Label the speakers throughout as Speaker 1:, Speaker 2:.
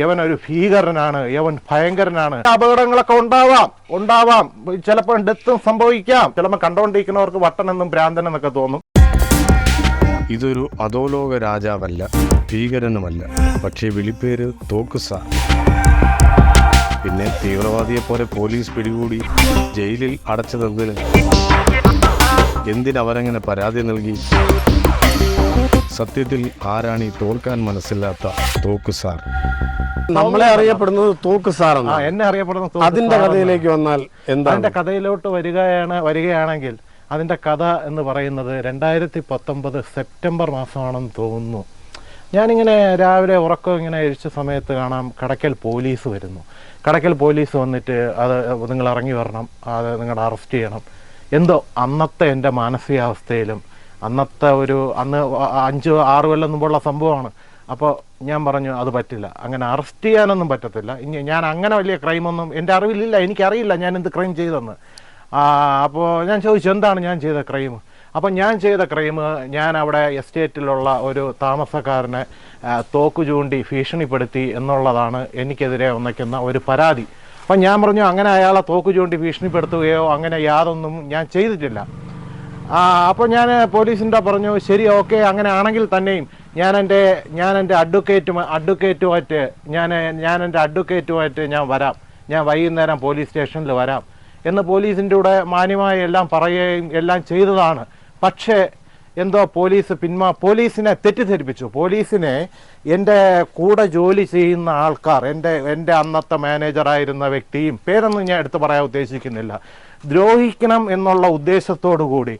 Speaker 1: യവൻ ഒരു ഭീകരനാണ് യവൻ ഭയങ്കരനാണ്. അപകടങ്ങളൊക്കെ ഉണ്ടാവാം ഉണ്ടാവാം. ചിലപ്പോൾ ഡെത്തും സംഭവിക്കാം. ചിലപ്പോൾ കണ്ടുകൊണ്ടിരിക്കുന്നവർക്ക് വട്ടനെന്നും ഭ്രാന്തനെന്നൊക്കെ തോന്നും.
Speaker 2: ഇതൊരു അധോലോക രാജാവല്ല ഭീകരനുമല്ല. പക്ഷേ വിളിപ്പേര് തോക്കുസ പിന്നെ തീവ്രവാദിയെ പോലെ പോലീസ് പിടികൂടി ജയിലിൽ അടച്ചതെന്തിന്? എന്തിനവരങ്ങനെ പരാതി നൽകി? സത്യത്തിൽ ആരാണ് ഈ തോൽക്കാൻ മനസ്സില്ലാത്ത തോക്ക് സാർ?
Speaker 3: നമ്മളെ അറിയപ്പെടുന്നത് തോക്ക് സാർ
Speaker 1: എന്നെ അറിയപ്പെടുന്ന
Speaker 3: അതിന്റെ കഥയിലേക്ക് വന്നാൽ എന്താ
Speaker 1: അതിന്റെ കഥയിലോട്ട് വരികയാണ് വരികയാണെങ്കിൽ അതിന്റെ കഥ എന്ന് പറയുന്നത് രണ്ടായിരത്തി പത്തൊമ്പത് സെപ്റ്റംബർ മാസമാണെന്ന് തോന്നുന്നു. ഞാനിങ്ങനെ രാവിലെ ഉറക്കം ഇങ്ങനെ എഴിച്ച സമയത്ത് കാണാം കടക്കൽ പോലീസ് വരുന്നു. കടക്കൽ പോലീസ് വന്നിട്ട് അത് നിങ്ങൾ ഇറങ്ങി വരണം. അത് നിങ്ങളുടെ അറസ്റ്റ് ചെയ്യണം. എന്തോ അന്നത്തെ എന്റെ മാനസികാവസ്ഥയിലും അന്നത്തെ ഒരു അന്ന് അഞ്ച് ആറ് കൊല്ലം മുമ്പുള്ള സംഭവമാണ്. അപ്പോൾ ഞാൻ പറഞ്ഞു അത് പറ്റില്ല. അങ്ങനെ അറസ്റ്റ് ചെയ്യാനൊന്നും പറ്റത്തില്ല. ഇനി ഞാൻ അങ്ങനെ വലിയ ക്രൈമൊന്നും എന്റെ അറിവിലില്ല എനിക്കറിയില്ല ഞാൻ എന്ത് ക്രൈം ചെയ്തെന്ന്. അപ്പോൾ ഞാൻ ചോദിച്ചു എന്താണ് ഞാൻ ചെയ്ത ക്രൈം? അപ്പം ഞാൻ ചെയ്ത ക്രൈം ഞാൻ അവിടെ എസ്റ്റേറ്റിലുള്ള ഒരു താമസക്കാരനെ തോക്കു ചൂണ്ടി ഭീഷണിപ്പെടുത്തി എന്നുള്ളതാണ് എനിക്കെതിരെ വന്നിക്കുന്ന ഒരു പരാതി. അപ്പം ഞാൻ പറഞ്ഞു അങ്ങനെ അയാളെ തോക്ക് ചൂണ്ടി ഭീഷണിപ്പെടുത്തുകയോ അങ്ങനെ യാതൊന്നും ഞാൻ ചെയ്തിട്ടില്ല. അപ്പോൾ ഞാൻ പോലീസിന്റെ പറഞ്ഞു ശരി ഓക്കെ അങ്ങനെ ആണെങ്കിൽ തന്നെയും ഞാൻ എന്റെ ഞാൻ എന്റെ അഡ്വക്കേറ്റ് അഡ്വക്കേറ്റുമായിട്ട് ഞാൻ ഞാൻ എന്റെ അഡ്വക്കേറ്റുമായിട്ട് ഞാൻ വരാം. ഞാൻ വൈകുന്നേരം പോലീസ് സ്റ്റേഷനിൽ വരാം. എന്ന് പോലീസിന്റെ കൂടെ മാന്യമായി എല്ലാം പറയുകയും എല്ലാം ചെയ്തതാണ്. പക്ഷേ എന്തോ പോലീസ് പിന്മാ പോലീസിനെ തെറ്റിദ്ധരിപ്പിച്ചു. പോലീസിനെ എന്റെ കൂടെ ജോലി ചെയ്യുന്ന ആൾക്കാർ എന്റെ എന്റെ അന്നത്തെ മാനേജറായിരുന്ന വ്യക്തിയും പേരൊന്നും ഞാൻ എടുത്തു പറയാൻ ഉദ്ദേശിക്കുന്നില്ല. ദ്രോഹിക്കണം എന്നുള്ള ഉദ്ദേശത്തോടു കൂടി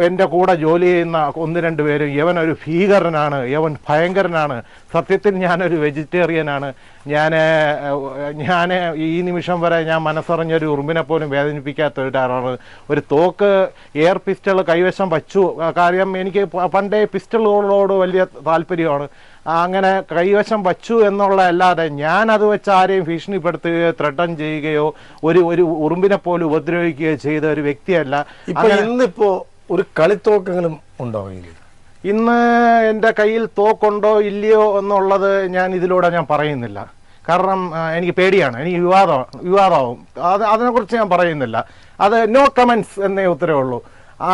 Speaker 1: എന്റെ കൂടെ ജോലി ചെയ്യുന്ന ഒന്ന് രണ്ട് പേരും യവൻ ഒരു ഭീകരനാണ് യവൻ ഭയങ്കരനാണ് സത്യത്തിൽ ഞാനൊരു വെജിറ്റേറിയനാണ് ഞാൻ ഞാൻ ഈ നിമിഷം വരെ ഞാൻ മനസ്സറിഞ്ഞൊരു ഉറുമ്പിനെ പോലും വേദനിപ്പിക്കാത്ത ഒരാളാണ് ഒരു തോക്ക് എയർ പിസ്റ്റൾ കൈവശം വച്ചു. കാര്യം എനിക്ക് പണ്ടേ പിസ്റ്റളുകളോട് വലിയ താല്പര്യമാണ്. അങ്ങനെ കൈവശം വച്ചു എന്നുള്ള അല്ലാതെ ഞാൻ അത് വെച്ച് ആരെയും ഭീഷണിപ്പെടുത്തുകയോ ത്രട്ടൻ ചെയ്യുകയോ ഒരു ഒരു ഉറുമ്പിനെ പോലും ഉപദ്രവിക്കുകയോ ചെയ്ത ഒരു വ്യക്തിയല്ല.
Speaker 3: ഇന്നിപ്പോ ഒരു കളിത്തോക്കെങ്കിലും ഉണ്ടോ
Speaker 1: ഇന്ന് എന്റെ കയ്യിൽ തോക്കുണ്ടോ ഇല്ലയോ എന്നുള്ളത് ഞാൻ ഇതിലൂടെ ഞാൻ പറയുന്നില്ല. കാരണം എനിക്ക് പേടിയാണ്. എനിക്ക് വിവാദം വിവാദമാവും. അത് അതിനെക്കുറിച്ച് ഞാൻ പറയുന്നില്ല. അത് നോ കമൻസ് എന്നേ ഉത്തരവേ ഉള്ളൂ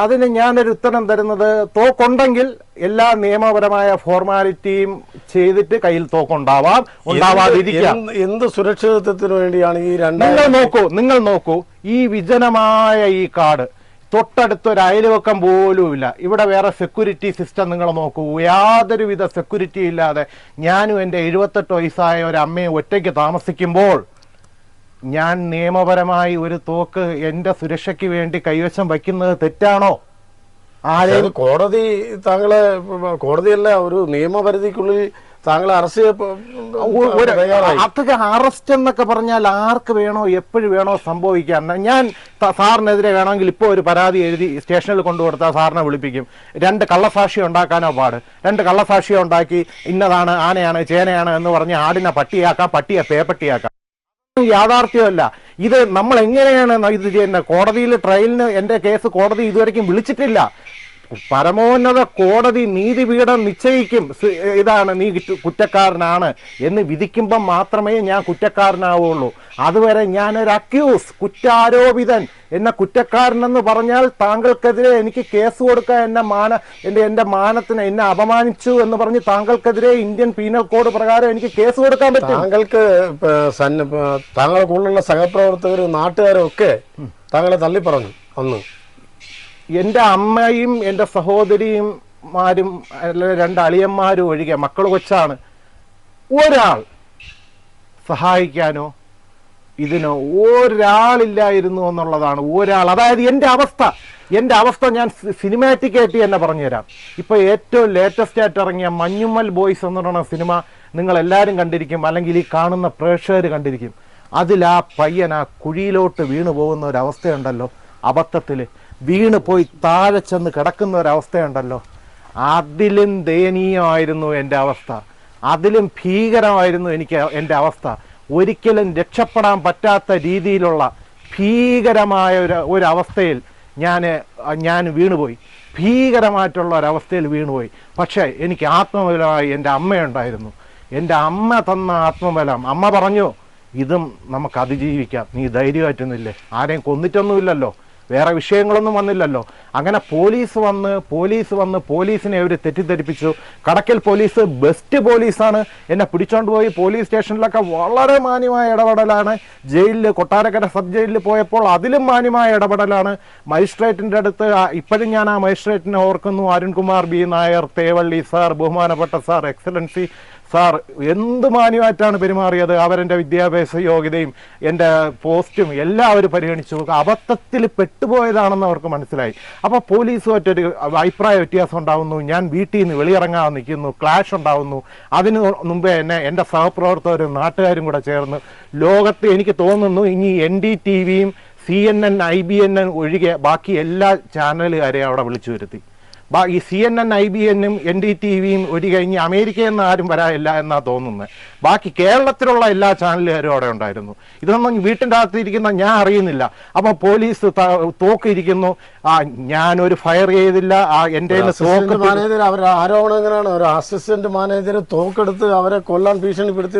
Speaker 1: അതിന് ഞാനൊരു ഉത്തരം തരുന്നത് തോക്കുണ്ടെങ്കിൽ എല്ലാ നിയമപരമായ ഫോർമാലിറ്റിയും ചെയ്തിട്ട് കയ്യിൽ തോക്കുണ്ടാവാം ഉണ്ടാവാതിരിക്കാം.
Speaker 3: എന്ത് സുരക്ഷിതത്വത്തിന് വേണ്ടിയാണ് ഈ
Speaker 1: നിങ്ങൾ
Speaker 3: രണ്ടായിരം
Speaker 1: നോക്കൂ നിങ്ങൾ നോക്കൂ. ഈ വിജനമായ ഈ കാട് തൊട്ടടുത്തൊരു അയൽവക്കം പോലും ഇല്ല ഇവിടെ വേറെ സെക്യൂരിറ്റി സിസ്റ്റം നിങ്ങൾ നോക്കൂ. യാതൊരുവിധ സെക്യൂരിറ്റി ഇല്ലാതെ ഞാനും എന്റെ എഴുപത്തെട്ട് വയസ്സായ ഒരു അമ്മയെ ഒറ്റയ്ക്ക് താമസിക്കുമ്പോൾ ഞാൻ നിയമപരമായി ഒരു തോക്ക് എന്റെ സുരക്ഷയ്ക്ക് വേണ്ടി കൈവശം വയ്ക്കുന്നത് തെറ്റാണോ? ആരെയും
Speaker 3: കോടതി താങ്കളെ കോടതിയല്ല ഒരു നിയമപരിധിക്കുള്ളിൽ താങ്കളെ അറസ്റ്റ്
Speaker 1: അതൊക്കെ അറസ്റ്റ് എന്നൊക്കെ പറഞ്ഞാൽ ആർക്ക് വേണോ എപ്പോഴും വേണോ സംഭവിക്കാം. ഞാൻ സാറിനെതിരെ വേണമെങ്കിൽ ഇപ്പോൾ ഒരു പരാതി എഴുതി സ്റ്റേഷനിൽ കൊണ്ടുകൊടുത്താൽ സാറിനെ വിളിപ്പിക്കും. രണ്ട് കള്ളസാക്ഷി ഉണ്ടാക്കാനോ പാട്. രണ്ട് കള്ളസാക്ഷി ഉണ്ടാക്കി ഇന്നതാണ് ആനയാണ് ചേനയാണ് എന്ന് പറഞ്ഞ് ആടിനെ പട്ടിയാക്കാം പട്ടിയെ പേപ്പട്ടിയാക്കാം യാഥാർത്ഥ്യമല്ല. ഇത് നമ്മൾ എങ്ങനെയാണ് ഇത് ചെയ്യുന്നത്? കോടതിയിൽ ട്രയലിന് എന്റെ കേസ് കോടതി ഇതുവരെയ്ക്കും വിളിച്ചിട്ടില്ല. പരമോന്നത കോടതി നീതിപീഠം നിശ്ചയിക്കും. ഇതാണ് നീ കുറ്റക്കാരനാണ് എന്ന് വിധിക്കുമ്പം മാത്രമേ ഞാൻ കുറ്റക്കാരനാവുള്ളൂ. അതുവരെ ഞാനൊരു അക്യൂസ് കുറ്റാരോപിതൻ എന്നെ കുറ്റക്കാരനെന്ന് പറഞ്ഞാൽ താങ്കൾക്കെതിരെ എനിക്ക് കേസ് കൊടുക്കാൻ എന്നെ മാന എന്റെ എന്റെ മാനത്തിന് എന്നെ അപമാനിച്ചു എന്ന് പറഞ്ഞ് താങ്കൾക്കെതിരെ ഇന്ത്യൻ പീനൽ കോഡ് പ്രകാരം എനിക്ക് കേസ് കൊടുക്കാൻ പറ്റും.
Speaker 3: താങ്കൾക്ക് താങ്കൾക്കുള്ള കൂടുതലുള്ള സഹപ്രവർത്തകരും നാട്ടുകാരും ഒക്കെ താങ്കളെ തള്ളി പറഞ്ഞു അന്ന്.
Speaker 1: എന്റെ അമ്മയും എന്റെ സഹോദരിയും മാരും അല്ല രണ്ട് അളിയന്മാരും ഒഴികെ മക്കൾ കൊച്ചാണ്. ഒരാൾ സഹായിക്കാനോ ഇതിനോ ഒരാളില്ലായിരുന്നു എന്നുള്ളതാണ്. ഒരാൾ അതായത് എന്റെ അവസ്ഥ. എന്റെ അവസ്ഥ ഞാൻ സിനിമാറ്റിക് ആയിട്ട് തന്നെ പറഞ്ഞുതരാം. ഇപ്പോൾ ഏറ്റവും ലേറ്റസ്റ്റ് ആയിട്ട് ഇറങ്ങിയ മഞ്ഞുമ്മൽ ബോയ്സ് എന്ന് പറയുന്ന സിനിമ നിങ്ങൾ എല്ലാവരും കണ്ടിരിക്കും. അല്ലെങ്കിൽ ഈ കാണുന്ന പ്രേക്ഷകർ കണ്ടിരിക്കും. അതിൽ ആ പയ്യൻ ആ കുഴിയിലോട്ട് വീണു പോകുന്ന ഒരു അവസ്ഥയുണ്ടല്ലോ. അബദ്ധത്തിൽ വീണ് പോയി താഴെ ചെന്ന് കിടക്കുന്ന ഒരവസ്ഥയുണ്ടല്ലോ. അതിലും ദയനീയമായിരുന്നു എന്റെ അവസ്ഥ. അതിലും ഭീകരമായിരുന്നു എനിക്ക് എന്റെ അവസ്ഥ. ഒരിക്കലും രക്ഷപ്പെടാൻ പറ്റാത്ത രീതിയിലുള്ള ഭീകരമായ ഒരു ഒരവസ്ഥയിൽ ഞാൻ ഞാൻ വീണുപോയി. ഭീകരമായിട്ടുള്ള ഒരവസ്ഥയിൽ വീണുപോയി. പക്ഷേ എനിക്ക് ആത്മബലമായി എന്റെ അമ്മയുണ്ടായിരുന്നു. എന്റെ അമ്മ തന്ന ആത്മബലം. അമ്മ പറഞ്ഞു ഇതും നമുക്ക് അതിജീവിക്കാം. നീ ധൈര്യമായിട്ടുന്നില്ലേ ആരെയും കൊന്നിട്ടൊന്നുമില്ലല്ലോ. വേറെ വിഷയങ്ങളൊന്നും വന്നില്ലല്ലോ. അങ്ങനെ പോലീസ് വന്ന് പോലീസ് വന്ന് പോലീസിനെ അവർ തെറ്റിദ്ധരിപ്പിച്ചു. കടക്കൽ പോലീസ് ബെസ്റ്റ് പോലീസാണ്. എന്നെ പിടിച്ചോണ്ട് പോയി പോലീസ് സ്റ്റേഷനിലൊക്കെ വളരെ മാന്യമായ ഇടപെടലാണ്. ജയിലിൽ കൊട്ടാരക്കര സബ് ജയിലിൽ പോയപ്പോൾ അതിലും മാന്യമായ ഇടപെടലാണ്. മജിസ്ട്രേറ്റിന്റെ അടുത്ത് ഇപ്പോഴും ഞാൻ ആ മജിസ്ട്രേറ്റിനെ ഓർക്കുന്നു. അരുൺകുമാർ ബി. നായർ തേവള്ളി സാർ ബഹുമാനപ്പെട്ട സാർ എക്സലൻസി സാർ എന്ത് മാന്യമായിട്ടാണ് പെരുമാറിയത്? അവരെന്റെ വിദ്യാഭ്യാസ യോഗ്യതയും എന്റെ പോസ്റ്റും എല്ലാം അവർ പരിഗണിച്ചു. അബദ്ധത്തിൽ പെട്ടുപോയതാണെന്ന് അവർക്ക് മനസ്സിലായി. അപ്പോൾ പോലീസ് പോലീസുമായിട്ടൊരു അഭിപ്രായ വ്യത്യാസം ഉണ്ടാവുന്നു. ഞാൻ വീട്ടിൽ നിന്ന് വെളിയിറങ്ങാൻ നിൽക്കുന്നു. ക്ലാഷ് ഉണ്ടാവുന്നു. അതിന് മുമ്പേ എന്നെ എന്റെ സഹപ്രവർത്തകരും നാട്ടുകാരും കൂടെ ചേർന്ന് ലോകത്ത് എനിക്ക് തോന്നുന്നു ഇനി എൻ ഡി ടി വിയും C N N I B N N ഒഴികെ ബാക്കി എല്ലാ ചാനലുകാരെയും അവിടെ വിളിച്ചു വരുത്തി. ഈ C N N I B എന്നും എൻ ഡി ടി വിയും ഒരു കഴിഞ്ഞ് അമേരിക്കയിൽ നിന്ന് ആരും വരാനില്ല എന്നാണ് തോന്നുന്നത് ബാക്കി കേരളത്തിലുള്ള എല്ലാ ചാനലുകാരും അവിടെ ഉണ്ടായിരുന്നു. ഇതൊന്നും വീട്ടിന്റെ അകത്ത് ഇരിക്കുന്ന ഞാൻ അറിയുന്നില്ല. അപ്പോൾ പോലീസ് തോക്കിരിക്കുന്നു. തോക്ക് ഇരിക്കുന്നു ആ ഞാനൊരു ഫയർ ചെയ്തില്ല. ആ എന്റെ തോക്ക്
Speaker 3: മാനേജർ അവരുടെ ആരോപണം എങ്ങനെയാണ്? ഒരു അസിസ്റ്റന്റ് മാനേജർ തോക്കെടുത്ത് അവരെ കൊല്ലാൻ ഭീഷണിപ്പെടുത്തി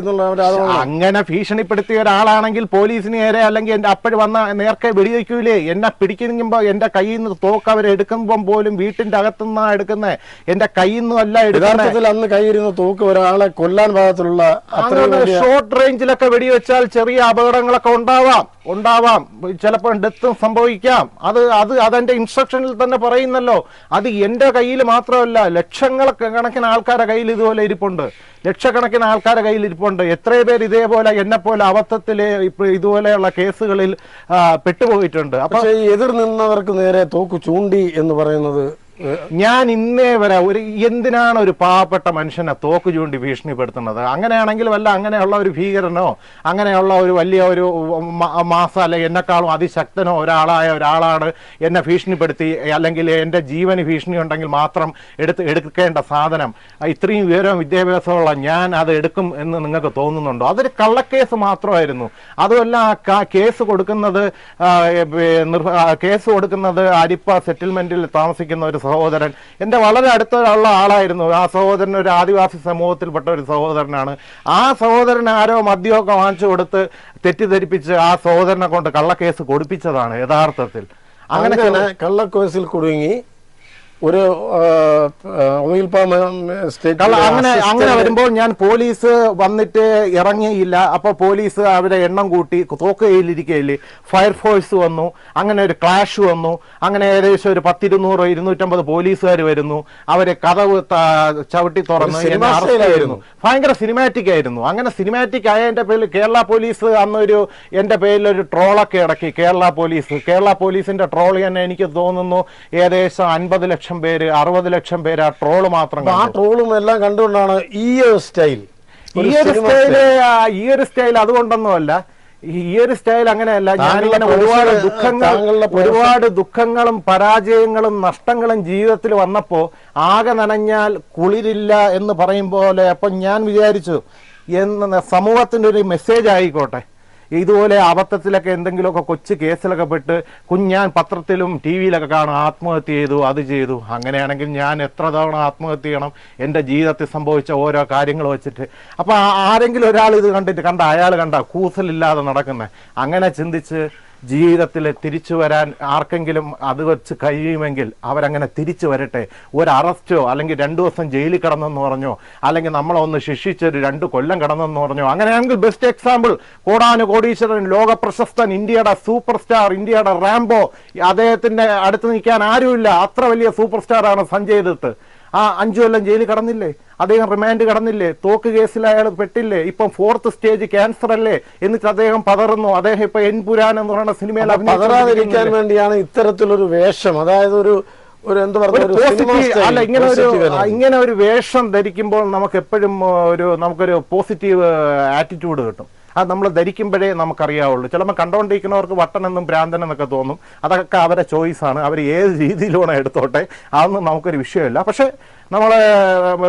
Speaker 1: അങ്ങനെ ഭീഷണിപ്പെടുത്തിയ ഒരാളാണെങ്കിൽ പോലീസിന് നേരെ അല്ലെങ്കിൽ എന്റെ അപ്പോഴ് വന്ന നേർക്കെ വെടിവെക്കൂലേ. എന്നെ പിടിക്കുമ്പോ എന്റെ കയ്യിൽ നിന്ന് തോക്ക് അവരെ എടുക്കുമ്പം പോലും വീട്ടിന്റെ അകത്തുനിന്നാ എടുക്കുന്നത് എന്റെ കയ്യിൽ നിന്നും അല്ല എടുക്കുന്നത്
Speaker 3: അന്ന് കയ്യിരുന്ന തോക്ക് ഒരാളെ കൊല്ലാൻ പാകത്തിലുള്ള വലിയ
Speaker 1: ഷോർട്ട് റേഞ്ചിലൊക്കെ വെടിവെച്ചാൽ ചെറിയ അപകടങ്ങളൊക്കെ ഉണ്ടാവാം. ഉണ്ടാവാം. ചിലപ്പോൾ ഡെത്തും സംഭവിക്കാം. അത് അത് അതെന്റെ ഇൻസ്ട്രക്ഷനിൽ തന്നെ പറയുന്നല്ലോ. അത് എന്റെ കയ്യിൽ മാത്രമല്ല ലക്ഷങ്ങളൊക്കെ കണക്കിന് ആൾക്കാരുടെ കയ്യിൽ ഇതുപോലെ ഇരിപ്പുണ്ട്. ലക്ഷക്കണക്കിന് ആൾക്കാരുടെ കയ്യിൽ ഇരിപ്പുണ്ട്. എത്രയോ പേര് ഇതേപോലെ എന്നെ പോലെ അബദ്ധത്തിൽ ഇപ്പൊ ഇതുപോലെയുള്ള കേസുകളിൽ പെട്ടുപോയിട്ടുണ്ട്. അപ്പൊ
Speaker 3: എതിർ നിന്നവർക്ക് നേരെ തോക്ക് ചൂണ്ടി എന്ന് പറയുന്നത്
Speaker 1: ഞാൻ ഇന്നേ വരെ ഒരു എന്തിനാണ് ഒരു പാവപ്പെട്ട മനുഷ്യനെ തോക്ക് ചൂണ്ടി ഭീഷണിപ്പെടുത്തുന്നത്? അങ്ങനെയാണെങ്കിൽ വല്ല അങ്ങനെയുള്ള ഒരു ഭീകരനോ അങ്ങനെയുള്ള ഒരു വലിയ ഒരു മാസ അല്ലെ എന്നെക്കാളും അതിശക്തനോ ഒരാളായ ഒരാളാണ് എന്നെ ഭീഷണിപ്പെടുത്തി അല്ലെങ്കിൽ എന്റെ ജീവന് ഭീഷണി ഉണ്ടെങ്കിൽ മാത്രം എടുത്ത് എടുക്കേണ്ട സാധനം. ഇത്രയും വിവരവും വിദ്യാഭ്യാസമുള്ള ഞാൻ അത് എടുക്കും എന്ന് നിങ്ങൾക്ക് തോന്നുന്നുണ്ടോ? അതൊരു കള്ളക്കേസ് മാത്രമായിരുന്നു. അതുമല്ല കേസ് കൊടുക്കുന്നത് കേസ് കൊടുക്കുന്നത് അരിപ്പ സെറ്റിൽമെന്റിൽ താമസിക്കുന്ന ഒരു സഹോദരൻ. എന്റെ വളരെ അടുത്തുള്ള ആളായിരുന്നു. ആ സഹോദരൻ ഒരു ആദിവാസി സമൂഹത്തിൽപ്പെട്ട ഒരു സഹോദരനാണ്. ആ സഹോദരൻ ആരോ മദ്യമൊക്കെ വാങ്ങിച്ചു കൊടുത്ത് തെറ്റിദ്ധരിപ്പിച്ച് ആ സഹോദരനെ കൊണ്ട് കള്ളക്കേസ് കൊടുപ്പിച്ചതാണ് യഥാർത്ഥത്തിൽ. അങ്ങനെ
Speaker 3: അങ്ങനെ കള്ളക്കേസിൽ കുടുങ്ങി. ഒരു ഓയിൽ പാം
Speaker 1: അങ്ങനെ അങ്ങനെ വരുമ്പോൾ ഞാൻ പോലീസ് വന്നിട്ട് ഇറങ്ങിയില്ല. അപ്പൊ പോലീസ് അവരെ എണ്ണം കൂട്ടി തോക്ക് കയ്യിലിരിക്കുകയില്ലേ ഫയർഫോഴ്സ് വന്നു അങ്ങനെ ഒരു ക്ലാഷ് വന്നു അങ്ങനെ ഏകദേശം ഒരു പത്തിരുന്നൂറ് ഇരുന്നൂറ്റമ്പത് പോലീസുകാർ വരുന്നു. അവരെ കഥവ് ചവിട്ടി തുറന്ന് ഭയങ്കര സിനിമാറ്റിക് ആയിരുന്നു. അങ്ങനെ സിനിമാറ്റിക് ആയ ആയതിന്റെ പേരിൽ കേരള പോലീസ് അന്നൊരു എന്റെ പേരിൽ ഒരു ട്രോളൊക്കെ ഇടക്കി കേരള പോലീസ്. കേരള പോലീസിന്റെ ട്രോൾ തന്നെ എനിക്ക് തോന്നുന്നു ഏകദേശം അൻപത് ലക്ഷം പേര് അറുപത് ലക്ഷം പേര് ആ ട്രോൾ മാത്രം
Speaker 3: ആ ട്രോളും എല്ലാം കണ്ടുകൊണ്ടാണ് ഈ ഒരു സ്റ്റൈൽ.
Speaker 1: ഈ ഒരു സ്റ്റൈൽ ഈ ഒരു സ്റ്റൈൽ അതുകൊണ്ടൊന്നുമല്ല. ഈ ഒരു സ്റ്റൈൽ അങ്ങനെയല്ല. ഞാനിങ്ങനെ ഒരുപാട് ദുഃഖങ്ങൾ ഒരുപാട് ദുഃഖങ്ങളും പരാജയങ്ങളും നഷ്ടങ്ങളും ജീവിതത്തിൽ വന്നപ്പോ ആകെ നനഞ്ഞാൽ കുളിരില്ല എന്ന് പറയും പോലെ അപ്പൊ ഞാൻ വിചാരിച്ചു എന്ന സമൂഹത്തിന്റെ ഒരു മെസ്സേജ് ആയിക്കോട്ടെ. ഇതുപോലെ അബദ്ധത്തിലൊക്കെ എന്തെങ്കിലുമൊക്കെ കൊച്ചു കേസിലൊക്കെ പെട്ട് കുഞ്ഞാൻ പത്രത്തിലും ടി വിയിലൊക്കെ കാണും ആത്മഹത്യ ചെയ്തു അത് ചെയ്തു. അങ്ങനെയാണെങ്കിൽ ഞാൻ എത്ര തവണ ആത്മഹത്യ ചെയ്യണം? എന്റെ ജീവിതത്തിൽ സംഭവിച്ച ഓരോ കാര്യങ്ങൾ വെച്ചിട്ട്. അപ്പോൾ ആരെങ്കിലും ഒരാൾ ഇത് കണ്ടിട്ട് കണ്ട അയാൾ കണ്ട കൂസലില്ലാതെ നടക്കുന്നത് അങ്ങനെ ചിന്തിച്ച് ജീവിതത്തിൽ തിരിച്ചു വരാൻ ആർക്കെങ്കിലും അത് വെച്ച് കഴിയുമെങ്കിൽ അവരങ്ങനെ തിരിച്ചു വരട്ടെ. ഒരു അറസ്റ്റോ അല്ലെങ്കിൽ രണ്ടു ദിവസം ജയിലിൽ കിടന്നെന്ന് പറഞ്ഞോ അല്ലെങ്കിൽ നമ്മളൊന്ന് ശിക്ഷിച്ചൊരു രണ്ട് കൊല്ലം കിടന്നെന്ന് പറഞ്ഞോ. അങ്ങനെയാണെങ്കിൽ ബെസ്റ്റ് എക്സാമ്പിൾ കോടാനു കോടീശ്വരൻ ലോക പ്രശസ്തൻ ഇന്ത്യയുടെ സൂപ്പർ സ്റ്റാർ ഇന്ത്യയുടെ റാംബോ അദ്ദേഹത്തിന്റെ അടുത്ത് നിൽക്കാൻ ആരുമില്ല. അത്ര വലിയ സൂപ്പർ സ്റ്റാറാണ് സഞ്ജയ് ദത്ത്. ആ അഞ്ചു കൊല്ലം ജയിലിൽ കടന്നില്ലേ? അദ്ദേഹം റിമാൻഡ് കടന്നില്ലേ? തോക്ക് കേസിൽ അയാൾ പെട്ടില്ലേ? ഇപ്പം ഫോർത്ത് സ്റ്റേജ് ക്യാൻസർ അല്ലേ? എന്നിട്ട് അദ്ദേഹം പതറുന്നു. അദ്ദേഹം ഇപ്പൊ എൻ പുരാൻ എന്ന് പറയുന്ന സിനിമയിൽ
Speaker 3: പതറാതിരിക്കാൻ? വേണ്ടിയാണ് ഇത്തരത്തിലൊരു വേഷം. അതായത് ഒരു
Speaker 1: അല്ല ഇങ്ങനെ ഒരു ഇങ്ങനെ ഒരു വേഷം ധരിക്കുമ്പോൾ നമുക്ക് എപ്പോഴും ഒരു നമുക്കൊരു പോസിറ്റീവ് ആറ്റിറ്റ്യൂഡ് കിട്ടും. അത് നമ്മൾ ധരിക്കുമ്പോഴേ നമുക്കറിയാവുള്ളൂ. ചിലപ്പോൾ കണ്ടുകൊണ്ടിരിക്കുന്നവർക്ക് വട്ടനെന്നും ഭ്രാന്തനെന്നൊക്കെ തോന്നും. അതൊക്കെ അവരെ ചോയ്സാണ് അവർ ഏത് രീതിയിലൂടെ എടുത്തോട്ടെ. അതൊന്നും നമുക്കൊരു വിഷയമില്ല. പക്ഷേ നമ്മൾ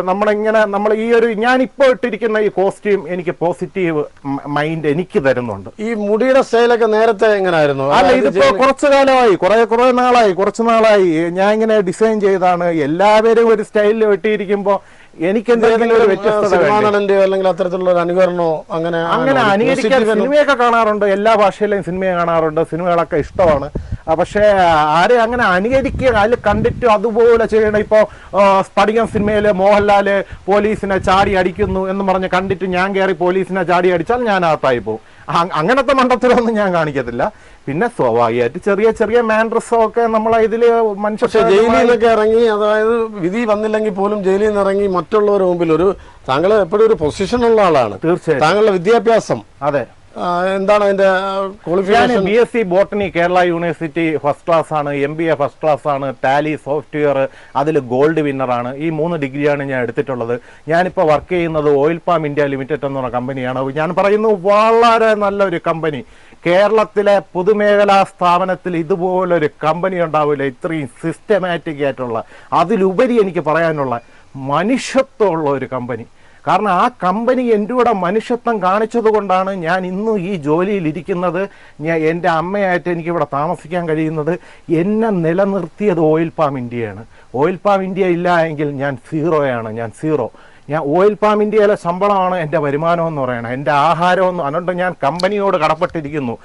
Speaker 1: നമ്മളിങ്ങനെ നമ്മൾ ഈ ഒരു ഞാനിപ്പോൾ ഇട്ടിരിക്കുന്ന ഈ കോസ്റ്റ്യൂം എനിക്ക് പോസിറ്റീവ് മൈൻഡ് എനിക്ക് തരുന്നുണ്ട്.
Speaker 3: ഈ മുടിയുടെ സ്റ്റൈലൊക്കെ നേരത്തെ എങ്ങനെയായിരുന്നു
Speaker 1: അല്ല
Speaker 3: ഇതിപ്പോൾ
Speaker 1: ഇതിപ്പോ കുറച്ചു കാലമായി. കുറെ കുറെ നാളായി. കുറച്ച് നാളായി. ഞാൻ ഇങ്ങനെ ഡിസൈൻ ചെയ്താണ്. എല്ലാവരും ഒരു സ്റ്റൈലിൽ വെട്ടിയിരിക്കുമ്പോ എനിക്ക് എന്തെങ്കിലും ഒരു വ്യത്യസ്തത
Speaker 3: സിനിമാ
Speaker 1: വേണ്ടേ?
Speaker 3: അല്ലെങ്കിൽ അത്തരത്തിലുള്ള ഒരു അനുകരണോ അങ്ങനെ
Speaker 1: അങ്ങനെ അനുകരിക്കാൻ സിനിമയൊക്കെ കാണാറുണ്ട് എല്ലാ ഭാഷയിലെയും സിനിമ കാണാറുണ്ട് സിനിമകളൊക്കെ ഇഷ്ടമാണ്. പക്ഷേ ആരെ അങ്ങനെ അനുകരിക്കുക അതിൽ കണ്ടിട്ട് അതുപോലെ ചെയ്യണം. ഇപ്പോ ആ, സ്ഫടികം സിനിമയിൽ മോഹൻലാൽ പോലീസിനെ ചാടി അടിക്കുന്നു എന്ന് പറഞ്ഞ് കണ്ടിട്ട് ഞാൻ കയറി പോലീസിനെ ചാടി അടിച്ചാൽ ഞാൻ ആർട്ടായി പോകും? അങ്ങനത്തെ മണ്ടത്തിലൊന്നും ഞാൻ കാണിക്കത്തില്ല. പിന്നെ സ്വാഭാവികമായിട്ട് ചെറിയ ചെറിയ മാൻഡ്രസോ ഒക്കെ നമ്മളെ ഇതിൽ
Speaker 3: മനുഷ്യ ജയിലിൽ നിന്നൊക്കെ ഇറങ്ങി അതായത് വിധി വന്നില്ലെങ്കിൽ പോലും ജയിലിൽ നിന്ന് ഇറങ്ങി മറ്റുള്ളവരുടെ മുമ്പിൽ ഒരു താങ്കൾ എപ്പോഴും ഒരു പൊസിഷൻ ഉള്ള ആളാണ്.
Speaker 1: തീർച്ചയായും
Speaker 3: താങ്കളുടെ വിദ്യാഭ്യാസം.
Speaker 1: അതെ.
Speaker 3: എന്താണ് അതിന്റെ qualification
Speaker 1: B S C botany Kerala university first class ആണ് M B A first class ആണ് ടാലി സോഫ്റ്റ്വെയർ അതിൽ ഗോൾഡ് വിന്നറാണ് ഈ മൂന്ന് ഡിഗ്രിയാണ് ഞാൻ എടുത്തിട്ടുള്ളത്. ഞാനിപ്പോൾ വർക്ക് ചെയ്യുന്നത് ഓയിൽ പാം ഇന്ത്യ ലിമിറ്റഡ് എന്ന് കമ്പനിയാണ് ഞാൻ പറയുന്നു വളരെ നല്ലൊരു കമ്പനി കേരളത്തിലെ പൊതുമേഖലാ സ്ഥാപനത്തിൽ ഇതുപോലൊരു കമ്പനി ഉണ്ടാവില്ല. ഇത്രയും സിസ്റ്റമാറ്റിക് ആയിട്ടുള്ള അതിലുപരി എനിക്ക് പറയാനുള്ള മനുഷ്യത്വമുള്ള ഒരു കമ്പനി കാരണം ആ കമ്പനി എന്റെ കൂടെ മനുഷ്യത്വം കാണിച്ചത് കൊണ്ടാണ് ഞാൻ ഇന്നും ഈ ജോലിയിൽ ഇരിക്കുന്നത് ഞാൻ എന്റെ അമ്മയായിട്ട് എനിക്കിവിടെ താമസിക്കാൻ കഴിയുന്നത്. എന്നെ നിലനിർത്തിയത് ഓയിൽ പാം ഇന്ത്യയാണ്. ഓയിൽ പാം ഇന്ത്യ ഇല്ല എങ്കിൽ ഞാൻ സീറോയാണ്. ഞാൻ സീറോ. ഞാൻ ഓയിൽ പാം ഇന്ത്യയിലെ ശമ്പളമാണ് എന്റെ വരുമാനം എന്ന് എന്റെ ആഹാരം എന്ന് അതുകൊണ്ട് ഞാൻ കമ്പനിയോട് കടപ്പെട്ടിരിക്കുന്നു.